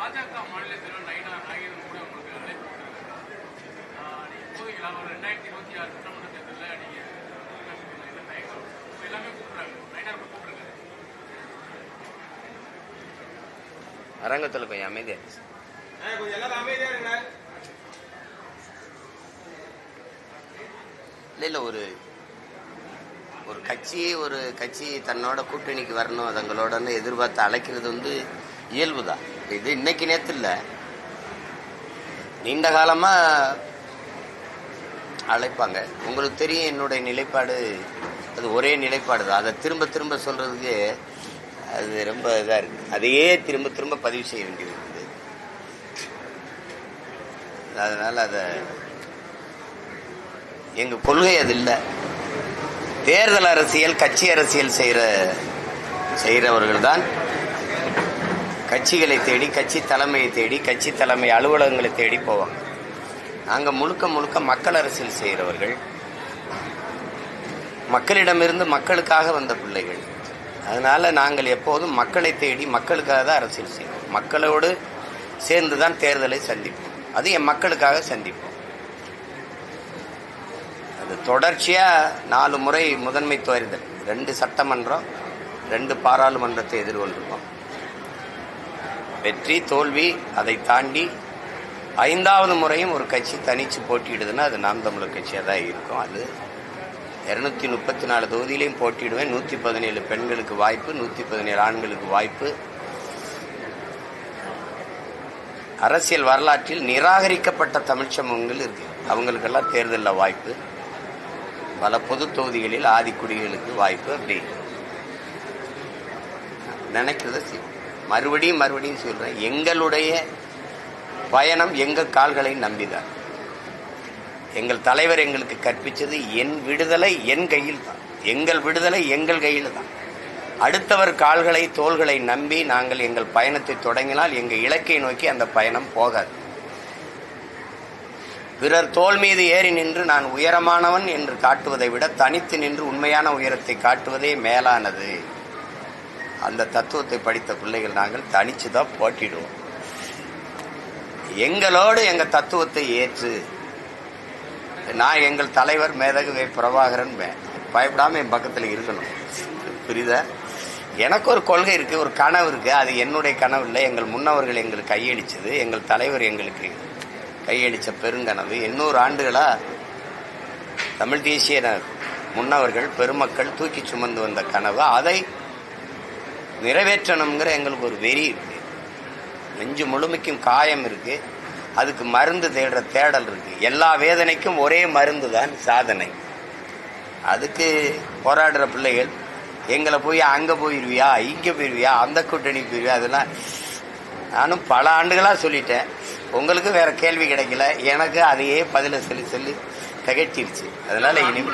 பாஜக மாநில தலைவர் நயினா நாகேந்திரன் கூட உங்களுக்கு அழைப்பு ஒரு ரெண்டாயிரத்தி இருபத்தி ஆறு சட்டமன்ற தேர்தலில் நீங்க என்ன தயக்கம்? இப்ப எல்லாமே கூப்பிடுறாங்க. நயினார் கூட கூப்பிடுறாங்க. அரங்கத்தில் கொஞ்சம் அமைதியா இரு. கொஞ்சம் எல்லாரும் அமைதியா இருங்க. இல்ல இல்ல ஒரு ஒரு கட்சி ஒரு கட்சி தன்னோட கூட்டணிக்கு வரணும் தங்களோடன்னு எதிர்பார்த்து அழைக்கிறது வந்து இயல்புதான். இது இன்னைக்கு நேற்று இல்லை நீண்ட காலமா அழைப்பாங்க. உங்களுக்கு தெரியும் என்னுடைய நிலைப்பாடு அது ஒரே நிலைப்பாடு தான். அதை திரும்ப திரும்ப சொல்றதுக்கு அது ரொம்ப இதாக இருக்குது அதையே திரும்ப திரும்ப பதிவு செய்ய வேண்டியது அதனால் அதை எங்கள் கொள்கை அது இல்லை. தேர்தல் அரசியல் கட்சி அரசியல் செய்கிற செய்கிறவர்கள் தான் கட்சிகளை தேடி கட்சி தலைமையை தேடி கட்சி தலைமை அலுவலகங்களை தேடி போவாங்க. நாங்கள் முழுக்க முழுக்க மக்கள் அரசியல் செய்கிறவர்கள். மக்களிடமிருந்து மக்களுக்காக வந்த பிள்ளைகள். அதனால நாங்கள் எப்போதும் மக்களை தேடி மக்களுக்காக தான் அரசியல் செய்வோம். மக்களோடு சேர்ந்து தான் தேர்தலை சந்திப்போம். அது என் மக்களுக்காக சந்திப்போம். அது தொடர்ச்சியாக நாலு முறை முதன்மை தேர்தல். ரெண்டு சட்டமன்றம் ரெண்டு பாராளுமன்றத்தை எதிர்கொண்டிருக்கோம். வெற்றி தோல்வி அதை தாண்டி ஐந்தாவது முறையும் ஒரு கட்சி தனிச்சு போட்டியிடுதுன்னா அது நாம் தமிழர் கட்சியாக தான் இருக்கும். அது இருநூத்தி முப்பத்தி நாலு தொகுதியிலையும் போட்டியிடுவேன். நூற்றி பதினேழு பெண்களுக்கு வாய்ப்பு நூற்றி பதினேழு ஆண்களுக்கு வாய்ப்பு. அரசியல் வரலாற்றில் நிராகரிக்கப்பட்ட தமிழ் சமூகங்கள் இருக்கு. அவங்களுக்கெல்லாம் தேர்தலில் வாய்ப்பு. பல பொது தொகுதிகளில் ஆதிக்குடிகளுக்கு வாய்ப்பு அப்படி. நினைக்கிறத செய்வோம். மறுபடியும் மறுபடியும் சொல்றேன். எங்களுடைய பயணம் எங்கள் கால்களை நம்பிதான். எங்கள் தலைவர் எங்களுக்கு கற்பித்தது என் விடுதலை என் கையில் தான் எங்கள் விடுதலை எங்கள் கையில் தான் அடுத்தவர் கால்களை தோள்களை நம்பி நாங்கள் எங்கள் பயணத்தை தொடங்கினால் எங்கள் இலக்கை நோக்கி அந்த பயணம் போகாது. பிறர் தோல் மீது ஏறி நின்று நான் உயரமானவன் என்று காட்டுவதை விட தனித்து நின்று உண்மையான உயரத்தை காட்டுவதே மேலானது. அந்த தத்துவத்தை படித்த பிள்ளைகள் நாங்கள் தனிச்சு தான் போட்டிடுவோம். எங்களோடு எங்கள் தத்துவத்தை ஏற்று நான் எங்கள் தலைவர் மேதகு வே பிரபாகரன் பயப்படாமல் என் பக்கத்தில் இருக்கணும். புரியுதா? எனக்கு ஒரு கொள்கை இருக்குது ஒரு கனவு இருக்குது அது என்னுடைய கனவு இல்லை. எங்கள் முன்னவர்கள் எங்களுக்கு கையளிச்சது எங்கள் தலைவர் எங்களுக்கு கையடித்த பெருங்கனவு. எண்ணூறு ஆண்டுகளாக தமிழ் தேசிய முன்னவர்கள் பெருமக்கள் தூக்கி சுமந்து வந்த கனவு. அதை நிறைவேற்றணுங்கிற எங்களுக்கு ஒரு வெறி இருக்கு. நெஞ்சு முழுமைக்கும் காயம் இருக்கு. அதுக்கு மருந்து தேடுற தேடல் இருக்கு. எல்லா வேதனைக்கும் ஒரே மருந்து தான் சாதனை. அதுக்கு போராடுற பிள்ளைகள் எங்களை போய் அங்கே போயிருவியா இங்கே போயிருவியா அந்த கூட்டணி போயிருவியா அதெல்லாம் நானும் பல ஆண்டுகளாக சொல்லிட்டேன். உங்களுக்கு வேற கேள்வி கிடைக்கல. எனக்கு அதையே பதில சொல்லி சொல்லி திகட்டிருச்சு அதனால இனிமே